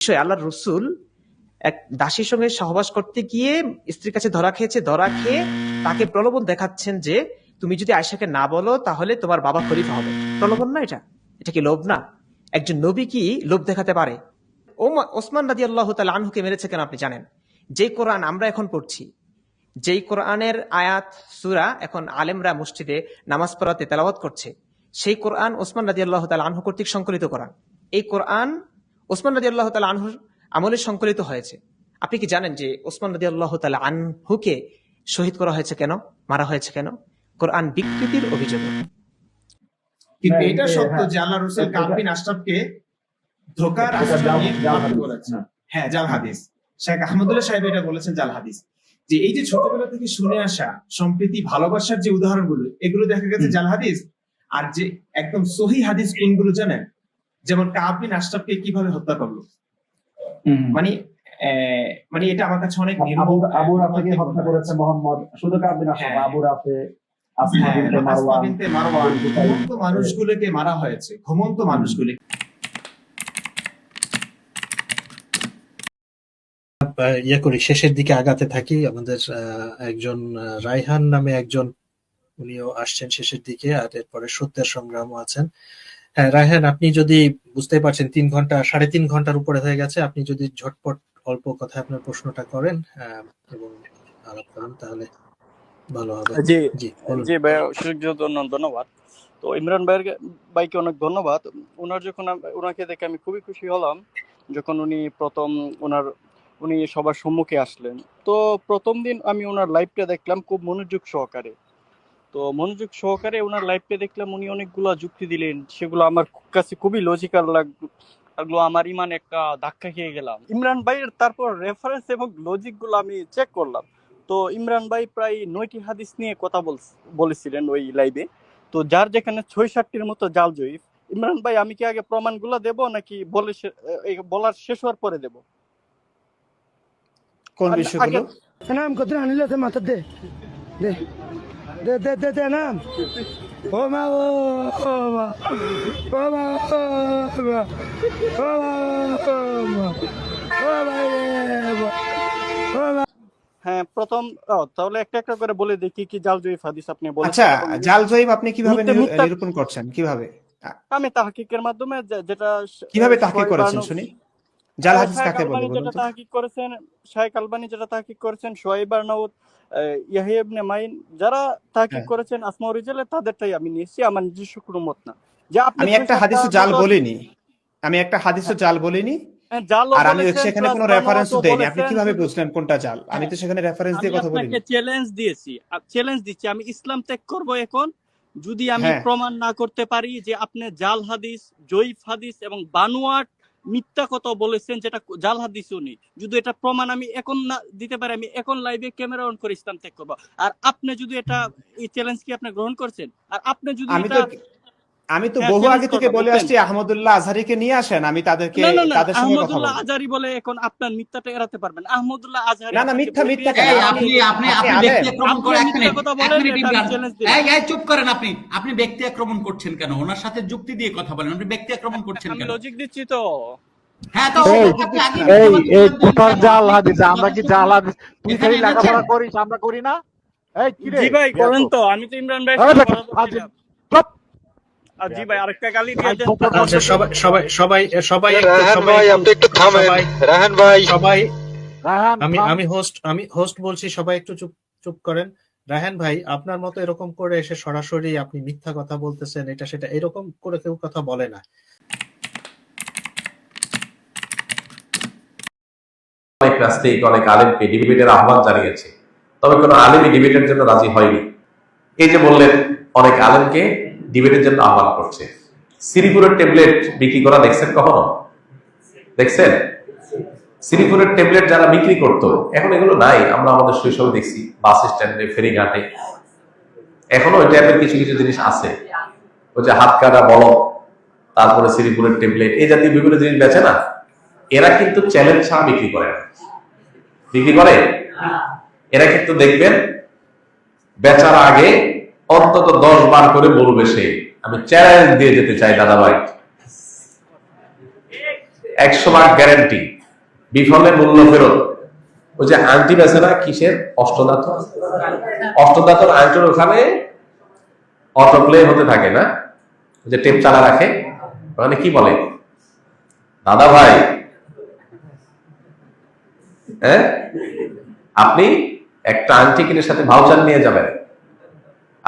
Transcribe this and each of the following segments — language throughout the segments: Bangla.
বিষয় আল্লাহর রসুল এক দাসীর সঙ্গে সহবাস করতে গিয়ে স্ত্রীর কাছে ধরা খেয়েছে, ধরা খেয়ে তাকে প্রলোভন দেখাচ্ছেন যে তুমি যদি আয়সাকে না বলো তাহলে তোমার বাবা খলিফা হবে। প্রলোভন না এটা? এটা কি লোভ না? একজন নবী কি লোভ দেখাতে পারে? ওসমান রাজি আল্লাহ তালা আনহুকে মেরেছে কেন আপনি জানেন? যে কোরআন আমরা এখন পড়ছি, যেই কোরআনের আয়াত সুরা এখন আলেমরা মসজিদে নামাজ পড়াতে তেলাওয়াত করছে, সেই কোরআন ওসমান রাজি আল্লাহ তালা আনহু কর্তৃক সংকলিত কোরআন এই কোরআন ওসমান রাজি আল্লাহ তালা আনহুর আমলে সংকলিত হয়েছে। আপনি কি জানেন যে ওসমান রাজি আল্লাহ তালা আনহুকে শহীদ করা হয়েছে কেন? মারা হয়েছে কেন? কোরআন বিকৃতির অভিযোগ। কিন্তু হ্যাঁ, এটা এটা- সত্য হ্যাঁ। যে আল্লাহ রসুল কাবিন আশরাফকে ধোকার। হ্যাঁ। হ্যাঁ জাল হাদিস। শেখ আহমদুল্লাহ সাহেব এটা বলেছেন জাল হাদিস। যে এই যে ছোটবেলা থেকে শুনে আসা সম্প্রীতি ভালোবাসার যে উদাহরণগুলো এগুলো দেখা গেছে জাল হাদিস। আর যে একদম সহি হাদিস কোনগুলো জানেন? যেমন কাবিন আশরাফকে কীভাবে হত্যা করল? মানে আহ, মানে এটা আমার কাছে অনেক আবু রাফেকে হত্যা করেছে মোহাম্মদ? শুধু কাবিন আশরাফ হ্যাঁ। আবু রাফে হ্যাঁ, ঘুমন্ত মানুষগুলোকে মারা হয়েছে। ঘুমন্ত মানুষগুলি ইয়ে করি শেষের দিকে আগাতে থাকি। আমাদের আহ, একজন রায়হান নামে একজন উনিও আসছেন শেষের দিকে আর এরপরে সত্যের সংগ্রামও আছেন। হ্যাঁ রায়হান আপনি যদি বুঝতে পারছেন তিন ঘণ্টা সাড়ে তিন ঘণ্টার উপরে হয়ে গেছে আপনি যদি ঝটপট অল্প কথায় আপনার প্রশ্নটা করেন এবং আলাপ করেন তাহলে ভালো হবে। জি জি জি ভাই ধন্যবাদ। তো ইমরান ভাইয়ের ভাইকে অনেক ধন্যবাদ। ওনার যখন ওনাকে দেখে আমি খুবই খুশি হলাম যখন উনি প্রথম ওনার উনি সবার সম্মুখে আসলেন। তো প্রথম দিন আমি ওনার লাইভটা দেখলাম খুব মনোযোগ সহকারে। তো মনোযোগ সহকারে ওনার লাইভটা দেখলাম উনি অনেকগুলা যুক্তি দিলেন। সেগুলো আমার কাছে খুবই লজিক্যাল লাগল লাগল আমার ইমান একটা ধাক্কা খেয়ে গেলাম। ইমরান ভাইয়ের তারপর রেফারেন্স এবং লজিকগুলো আমি চেক করলাম। তো ইমরান ভাই প্রায় নয়টি হাদিস নিয়ে কথা বল- বলেছিলেন ওই লাইভে তো যার যেখানে ছয় সাতটির মতো জাল জয়ীফ। ইমরান ভাই আমি কি আগে প্রমাণগুলো দেব নাকি বলে বলার শেষ হওয়ার পরে দেব? কোন আগে- বিষয়গুলো? নাম কত আনিলে তো মাথা দে? দে। দে দে দে দে নাম। ও মা ও ও মা ও মা ও মা ও মা ও মা ও মা রে মা। ও মা হ্যাঁ প্রথম তাহলে একটা একটা করে বলে দেখি কি জাল জয়ীফ হাদিস আপনি বলেছেন? আচ্ছা এবং জাল জয়ীব আপনি কীভাবে নিরূপণ করছেন? কীভাবে? আমি তাহকিকের মাধ্যমে যেটা কীভাবে তাহকিক করেছেন শুনি। জাল হাদিস কাকে বলে বলুন যেটা তাহকিক করেছেন শাহেক আলবানি যেটা তাহকিক করেছেন আরনাউত ইয়াহিয়া ইবনে মাইন যারা তাহকিক হ্যাঁ। করেছেন রিজালে তাদেরটাই আমি নিয়েছি আমার নিজস্ব কোনো মত না। যে আমি একটা হাদিসও জাল বলিনি আমি একটা হাদিসও জাল বলিনি। হ্যাঁ, আর আমি সেখানে কোনো রেফারেন্সও দেইনি। আপনি কীভাবে বুঝলেন কোনটা জাল? আমি তো সেখানে রেফারেন্স দিয়ে কথা বলিনি। চ্যালেঞ্জ দিয়েছি। চ্যালেঞ্জ দিচ্ছি। আমি ইসলাম ত্যাগ করব এখন। যদি আমি হ্যাঁ। প্রমাণ না করতে পারি যে আপনি জাল হাদিস জয়ীফ হাদিস এবং বানোয়াট মিথ্যা কথা বলেছেন যেটা জাল হাদিস উনি। যদি এটা প্রমাণ আমি এখন না দিতে পারি আমি এখন লাইভে ক্যামেরা অন করে ইসলাম ত্যাগ করব। আর আপনি যদি এটা এই চ্যালেঞ্জ কি আপনি গ্রহণ করছেন? আর আপনি যদি এটা আমি তো হ্যাঁ, বহু আগে থেকে বলে আসছি আহমদুল্লাহ আজহারিকে নিয়ে আসেন আমি তাদেরকে তাদের সঙ্গে কথা আহমদুল্লাহ বলব। আজারি বলে এখন আপনার মিথ্যাটা এড়াতে পারবেন। আহমদুল্লাহ আজহারি না, না, মিথ্যা, মিথ্যা? আপনি আপনি আপনি। ব্যক্তি আক্রমণ করে এক মিনিট কথা বলেন। এই এই চুপ করেন আপনি। আপনি ব্যক্তি আক্রমণ করছেন কেন? ওনার সাথে যুক্তি দিয়ে কথা বলেন। আপনি ব্যক্তি আক্রমণ করছেন আমি কেন? লজিক দিচ্ছি তো। হ্যাঁ তো এই, এই মিথ্যাবাদী এই বলবেন, কোথার জাল হাদিস আমরা কি জাল হাদিস তুই খালি লেখাপড়া করিস আমরা করি না? এই কি রে? জি ভাই। করেন তো আমি তো ইমরান ভাই এই বেটা, হাজির। চুপ। আর জি ভাই আরেকটা গালি দিয়ে দেন চুপ কর। আচ্ছা সবাই সবাই সবাই সবাই রাহান ভাই আপনি একটু থামেন। রাহান ভাই। সবাই আমি আমি হোস্ট আমি হোস্ট বলছি সবাই একটু চুপ চুপ করেন। রাহান ভাই আপনার মতো এরকম করে এসে সরাসরি আপনি মিথ্যা কথা বলতেছেন এটা সেটা এরকম করে কেউ কথা বলে না। অনেক নাস্তিক অনেক আলেমকে ডিবেটের আহ্বান জানিয়েছে। তবে কোনো আলেমই ডিবেটের জন্য রাজি হয়নি। এই যে বললেন অনেক আলেমকে ডিবেটের জন্য আহ্বান করছে। সিরিপুরের ট্যাবলেট বিক্রি করা দেখছেন কখনো? দেখছেন? সিরিপুরের ট্যাবলেট যারা বিক্রি করতো এখন এগুলো নাই আমরা আমাদের শৈশবে দেখছি বাস স্ট্যান্ডে ফেরিঘাটে। এখনও ওই টাইপের কিছু কিছু জিনিস আছে। ওই যে হাত কাটা বল তারপরে সিরিপুরের ট্যাবলেট এই জাতীয় বিভিন্ন জিনিস বেচে না? এরা কিন্তু চ্যালেঞ্জ ছাড়া বিক্রি করে না। বিক্রি করে? এরা কিন্তু দেখবেন বেচার আগে অন্তত দশ বার করে বলবে সে। আমি চ্যালেঞ্জ দিয়ে যেতে চাই দাদা ভাই একশো ভাগ গ্যারান্টি বিফলে মূল্য ফেরত। ওই যে আংটি বেছে না, কিসের? অষ্টদাত অষ্টদাতর আংটির ওখানে অটো প্লে হতে থাকে না। যে টেপ চালা রাখে। ওখানে কি বলে? দাদা ভাই হ্যাঁ? আপনি একটা আংটি কিনে সাথে ভাউচার নিয়ে যাবেন।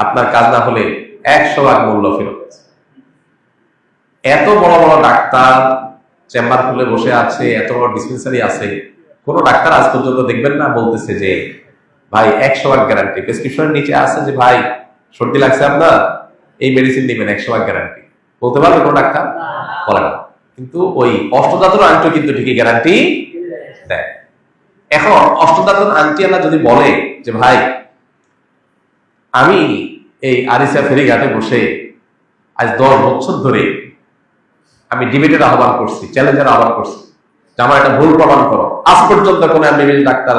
আপনার কাজ না হলে একশো ভাগ মূল্য ফেরত এত বড় বড় ডাক্তার চেম্বার খুলে বসে আছে, এত বড় ডিসপেন্সারি আছে, কোন ডাক্তার আজ পর্যন্ত দেখবেন না, বলতেছে যে, ভাই, একশো ভাগ গ্যারান্টি প্রেসক্রিপশনের নিচে আছে যে, ভাই, সর্দি লাগছে আপনার, এই মেডিসিন নেবেন, একশো ভাগ গ্যারান্টি বলতে পারবে কোন ডাক্তার? বলে না। কিন্তু ওই অষ্টদাতর আংটি কিন্তু ঠিকই গ্যারান্টি দেয়। এখন অষ্টদাতন আংটিওয়ালা যদি বলে যে, ভাই, আমি এই আরিসা ফেরিঘাটে বসে আজ দশ বছর ধরে আমি ডিবেটের আহ্বান করছি চ্যালেঞ্জের আহ্বান করছি। যে আমার একটা ভুল প্রমাণ করো। আজ পর্যন্ত কোনো এমবিবি ডাক্তার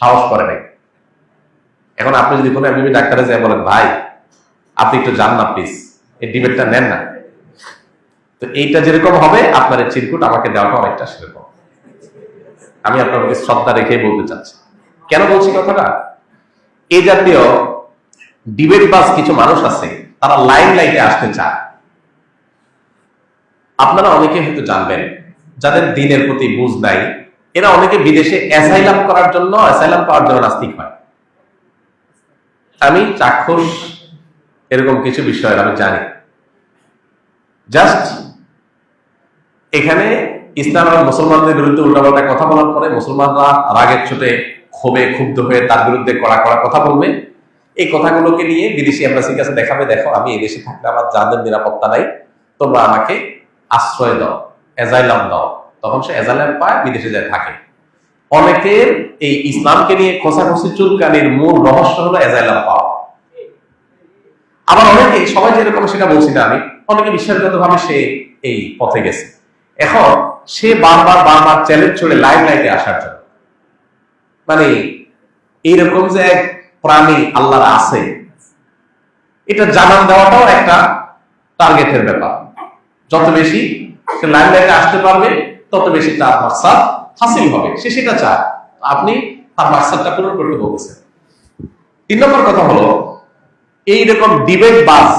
সাহস করে নাই। এখন আপনি যদি কোনো এমবিবি ডাক্তারে যায় বলেন, ভাই, আপনি একটু যান না প্লিজ এই ডিবেটটা নেন না। তো এইটা যেরকম হবে, আপনার এই চিরকুট আমাকে দেওয়াটা অনেকটা সেরকম। আমি আপনার শ্রদ্ধা রেখেই বলতে চাচ্ছি। কেন বলছি কথাটা? এই জাতীয় ডিবেট বাস কিছু মানুষ আছে, তারা লাইন লাইটে আসতে চায়। আপনারা অনেকে হয়তো জানবেন, যাদের দিনের প্রতি বুঝ নাই, এরা অনেকে বিদেশে অ্যাসাইলাম করার জন্য, অ্যাসাইলাম পাওয়ার জন্য নাস্তিক হয়। আমি চাক্ষুষ, এরকম কিছু বিষয়ের আমি জানি। জাস্ট এখানে ইসলাম আর মুসলমানদের বিরুদ্ধে উল্টাপাল্টা কথা বলার পরে মুসলমানরা রাগের চোটে ক্ষোভে ক্ষুব্ধ হয়ে তার বিরুদ্ধে কড়া কড়া কথা বলবে। এই কথাগুলোকে নিয়ে বিদেশি এম্বাসির কাছে দেখাবে, দেখো, আমি এই দেশে থাকলে আমার যাদের নিরাপত্তা নাই, তোমরা আমাকে আশ্রয় দাও এজাইলাম দাও। তখন সে এজাইলাম পায়, বিদেশে যায়, থাকে। অনেকের এই ইসলামকে নিয়ে খোসাখসি চুলকানির মূল রহস্য হলো এজাইলাম পাওয়া। আবার অনেকে, সবাই যেরকম সেটা বলছি না আমি, অনেকে বিশ্বাসগত ভাবে সে এই পথে গেছে। এখন সে বারবার বারবার চ্যালেঞ্জ ছড়ে লাইভ লাইটে আসার জন্য। মানে এইরকম যে এক প্রাণী আল্লাহর আছে। এটা জানান দেওয়াটাও একটা টার্গেটের ব্যাপার। যত বেশি সে লাইন লাইনে আসতে পারবে, তত বেশি তার মাকসাদ হাসিল হবে। সে সেটা চায়। আপনি তার মাকসাদটা পূরণ করতে বলতেছেন। তিন নম্বর কথা হলো, এইরকম ডিবেট বাস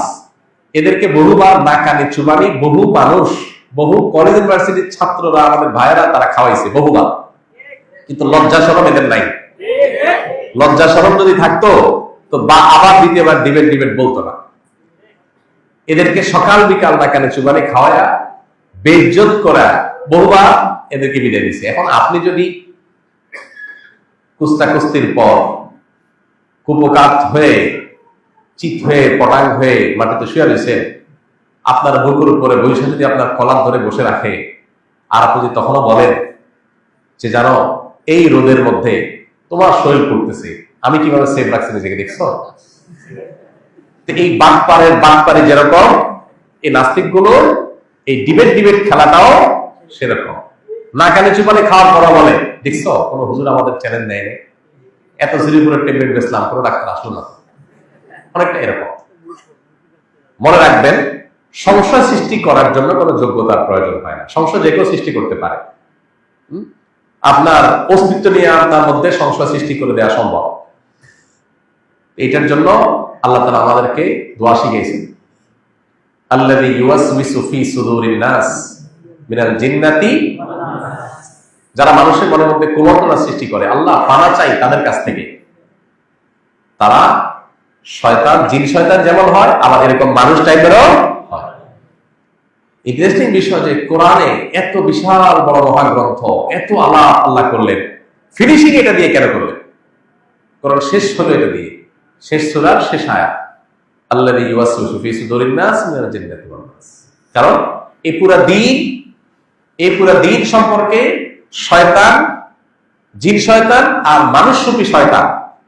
এদেরকে বহুবার না কানে চুবানি বহু মানুষ, বহু কলেজ ইউনিভার্সিটির ছাত্ররা, আমাদের ভাইয়েরা তারা খাওয়াইছে বহুবার। কিন্তু লজ্জা সরম এদের নাই। লজ্জা সরম যদি থাকতো, তো বা আবার দ্বিতীয়বার ডিবেট ডিবেট বলতো না। এদেরকে সকাল বিকাল না কানে চুবানি খাওয়ায়া, বেজ্জত করা, বহুবার এদেরকে বিদায় দিছে। এখন আপনি যদি কুস্তা কুস্তির পর কুপকাত হয়ে, চিত হয়ে, পটাং হয়ে মাটিতে শুয়ে রয়েছে আপনার বুকুর উপরে বৈশা যদি আপনার কলার ধরে বসে রাখে, আর আপনি যদি তখনও বলেন যে, জানো, এই রোদের মধ্যে তোমার শরীর পড়তেছে। আমি কীভাবে সেভ রাখছি নিজেকে, দেখছ? এই বাটপাড়ের বাটপাড়ে যেরকম, এই নাস্তিকগুলো এই ডিবেট ডিবেট খেলাটাও সেরকম। না কানে চুপানে খাওয়ার পর বলে, দেখছ? কোন হুজুর আমাদের চ্যালেঞ্জ নাই। এত সিরিপুরের ট্যাবলেট বেসলাম কোনো ডাক্তার আসলো না। অনেকটা এরকম। মনে রাখবেন, সংশয় সৃষ্টি করার জন্য কোনো যোগ্যতার প্রয়োজন হয় না। সংশয় যে কেউ সৃষ্টি করতে পারে? আপনার অস্তিত্ব নিয়ে আপনার মধ্যে সংশয় সৃষ্টি করে দেওয়া সম্ভব। এটার জন্য আল্লাহ তালা আমাদেরকে দোয়া শিখিয়েছেন। আল্লাযী ইউওয়াসউইসু ফি সুদুরিন নাস মিনাল যারা মানুষের মনের মধ্যে কুমন্ত্রণা সৃষ্টি করে, আল্লাহ পানা চাই তাদের কাছ থেকে। তারা শয়তান, জিন শয়তান যেমন হয়, আবার এরকম মানুষ টাইপেরও ইন্টারেস্টিং বিষয় যে কোরআনে এত বিশাল বড় মহাগ্রন্থ, এত আল্লাহ আল্লাহ করলেন। ফিনিশিং এটা দিয়ে কেন করলেন? কোরআন শেষ হলো এটা দিয়ে। শেষ সুরার শেষ আয়া আল্লাহ কারণ এই পুরা দিন এই পুরা দিন সম্পর্কে শয়তান, জিন শয়তান আর মানুষ শয়তান,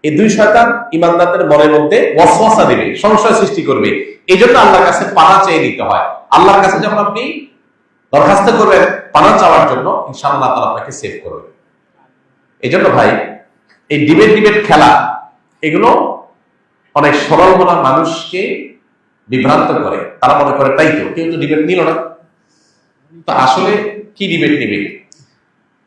এই দুই শয়তান ইমানদারদের মনের মধ্যে ওয়াসওয়াসা দেবে, সংশয় সৃষ্টি করবে। এই জন্য আল্লাহর কাছে পানা চেয়ে নিতে হয়। আল্লাহর কাছে যখন আপনি দরখাস্ত করবেন, পানা চাওয়ার জন্য, ইনশাআল্লাহ তাআলা আপনাকে সেভ করবে। এই জন্য ভাই, এই ডিবেট ডিবেট খেলা, এগুলো অনেক সরল মনা মানুষকে বিভ্রান্ত করে। তারা মনে করে, তাই তো, কেউ তো ডিবেট নিল না। তো আসলে কি ডিবেট নিবে?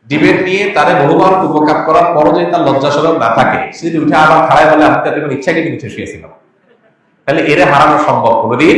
ডিবেট নিয়ে তারে বহুবার উপকাপ করার পরও যদি তার লজ্জা সরব না থাকে, সে যদি উঠে আবার খাড়ায় বলে, আমি তাদের ইচ্ছাকে কিন্তু শুয়েছিলাম তাহলে এরা হারানো সম্ভব। কোনোদিন